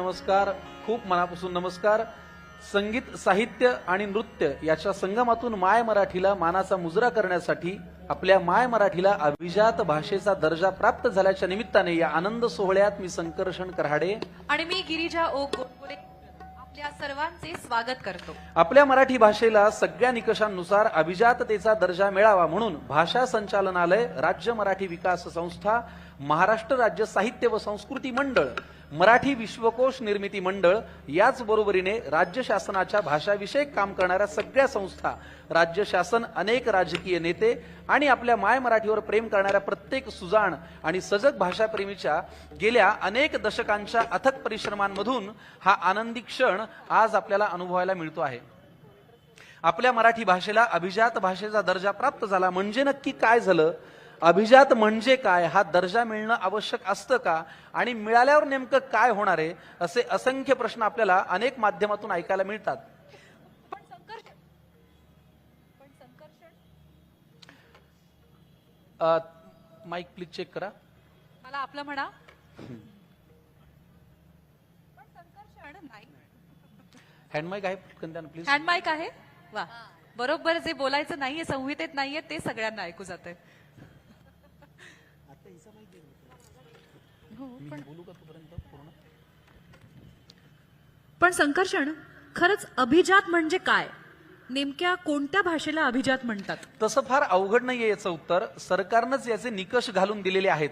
नमस्कार खूप मनापासून नमस्कार. संगीत साहित्य आणि नृत्य याच्या संगमातून माय मराठीला मानाचा मुजरा करण्यासाठी आपल्या माय मराठीला अभिजात भाषेचा दर्जा प्राप्त झाल्याच्या निमित्ताने या आनंद सोहळ्यात मी संकर्षण कराडे. आणि मी गिरिजा ओ गोडबोले सर्वांचे स्वागत करतो. आपल्या मराठी भाषेला सगळ्या निकषांनुसार अभिजाततेचा दर्जा मिळावा म्हणून भाषा संचालनालय राज्य मराठी विकास संस्था महाराष्ट्र राज्य साहित्य व संस्कृती मंडळ मराठी विश्वकोश निर्मिती मंडळ याच बरोबरीने राज्य शासनाच्या भाषाविषयक काम करणाऱ्या सगळ्या संस्था राज्य शासन अनेक राजकीय नेते आणि आपल्या माय मराठीवर प्रेम करणाऱ्या प्रत्येक सुजाण आणि सजग भाषाप्रेमीच्या गेल्या अनेक दशकांच्या अथक परिश्रमांमधून हा आनंदी क्षण आज आपल्याला अनुभवायला मिळतो आहे. आपल्या मराठी भाषेला अभिजात भाषेचा दर्जा प्राप्त झाला म्हणजे नक्की काय झालं? अभिजात म्हणजे काय? हा दर्जा मिळणं आवश्यक असतं का? आणि मिळाल्यावर नेमकं काय होणार आहे? असे असंख्य प्रश्न आपल्याला अनेक माध्यमातून ऐकायला मिळतात. माईक प्लीज चेक करा. मला आपलं म्हणा. पण संकर्षण नाही. हँडमाईक आहे पटकन द्या ना प्लीज हँड माईक आहे? वा. बरोबर जे बोलायचं नाहीये संहितेत नाहीये ते सगळ्यांना ऐकू जाते पण संकर्षण खरंच अभिजात म्हणजे काय? नेमक्या कोणत्या भाषेला अभिजात म्हणतात? तसं फार अवघड नाहीये याचं उत्तर. सरकारनंच याचे निकष घालून दिलेले आहेत.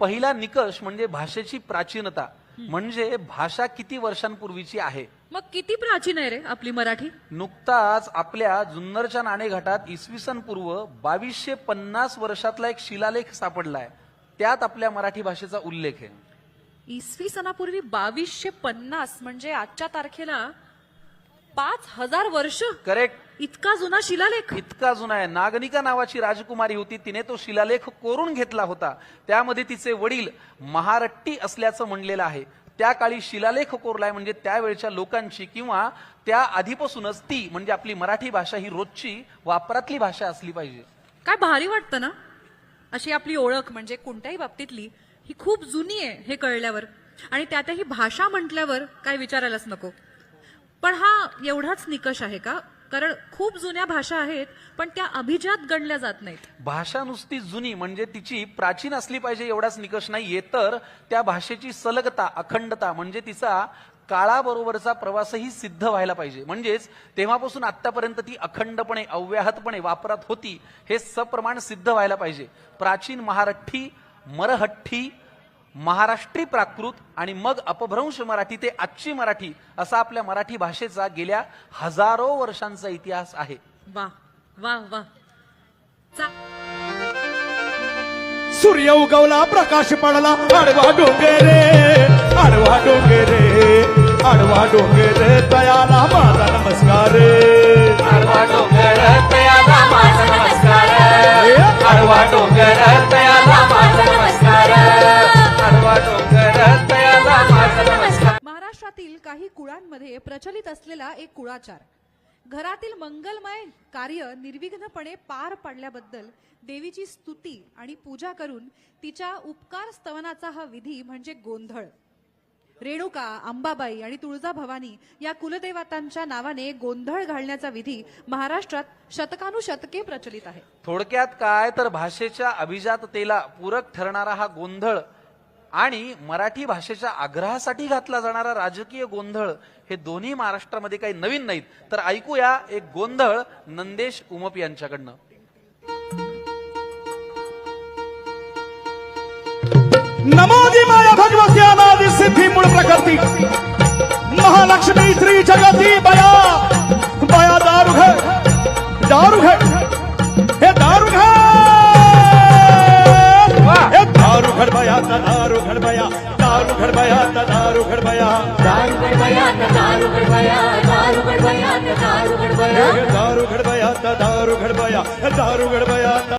पहिला निकष म्हणजे भाषेची प्राचीनता. म्हणजे भाषा किती वर्षांपूर्वीची आहे? मग किती प्राचीन आहे रे आपली मराठी? नुकताच आपल्या जुन्नरच्या नाणेघाटात इसवी सन पूर्व बावीसशे पन्नास वर्षातला एक शिलालेख सापडलाय. त्यात आपल्या मराठी भाषेचा उल्लेख आहे. इसवी सणापूर्वी बावीसशे पन्नास म्हणजे आजच्या तारखेला पाच हजार वर्ष करेक्ट इतका जुना शिलालेख. इतका जुना आहे. नागनिका नावाची राजकुमारी होती. तिने तो शिलालेख कोरून घेतला होता. त्यामध्ये तिचे वडील महारट्टी असल्याचं म्हणलेलं आहे. त्या काळी शिलालेख कोरलाय म्हणजे त्यावेळच्या लोकांची किंवा त्या आधीपासूनच ती म्हणजे आपली मराठी भाषा ही रोजची वापरातली भाषा असली पाहिजे. काय भारी वाटतं ना? अशी आपली ओळख म्हणजे कोणत्याही बाबतीतली ही खूप जुनी आहे हे कळल्यावर. आणि त्यातही भाषा म्हटल्यावर काय विचारायलाच नको. पण हा एवढाच निकष आहे का? कारण खूप जुन्या भाषा आहेत पण त्या अभिजात गणल्या जात नाहीत. भाषा नुसती जुनी म्हणजे तिची प्राचीन असली पाहिजे एवढाच निकष नाहीये तर त्या भाषेची सलगता अखंडता म्हणजे तिचा काळाबरोबरचा प्रवासही सिद्ध व्हायला पाहिजे. म्हणजेच तेव्हापासून आतापर्यंत ती अखंडपणे अव्याहतपणे वापरात होती हे सप्रमाण सिद्ध व्हायला पाहिजे. प्राचीन महारठ्ठी मरहट्ठी महाराष्ट्री प्राकृत आणि मग अपभ्रंश मराठी ते आजची मराठी असा आपल्या मराठी भाषेचा गेल्या हजारो वर्षांचा इतिहास आहे. वा वा सूर्य उगवला प्रकाश पडला आडवा डोंगरे आडवा डोंगरे आडवा डोंगरे तयाला माझा नमस्कार. महाराष्ट्रातील काही कुळांमध्ये प्रचलित असलेला एक कुळाचार. घरातील मंगलमय कार्य निर्विघ्नपणे पार पाडल्याबद्दल देवीची स्तुती आणि पूजा करून तिच्या उपकार स्तवनाचा हा विधी म्हणजे गोंधळ. रेणुका अंबाबाई आणि तुळजा भवानी या कुलदेवतांच्या नावाने गोंधळ घालण्याचा विधी महाराष्ट्रात शतकानुशतके प्रचलित आहे. थोडक्यात काय? तर भाषेच्या अभिजाततेला पूरक ठरणारा हा गोंधळ आणि मराठी भाषेच्या आग्रहासाठी घातला जाणारा राजकीय गोंधळ हे दोन्ही महाराष्ट्रामध्ये काही नवीन नाहीत. तर ऐकूया एक गोंधळ नंदेश उमप यांच्याकडनं. नमोदी माया भगवती अनादि सिद्धी मूळ प्रकृती. महालक्ष्मी श्री जगती बया. बया दारू घे दारू घे हे दारू घे हे दारू घड बया दारू घड बया दारू घड बया ता दारू घड बया दारू गडबया दारू गडबया दारू गडबया दारू गडबया हे दारू घड बया ता दारू घड बया हे दारू घड बया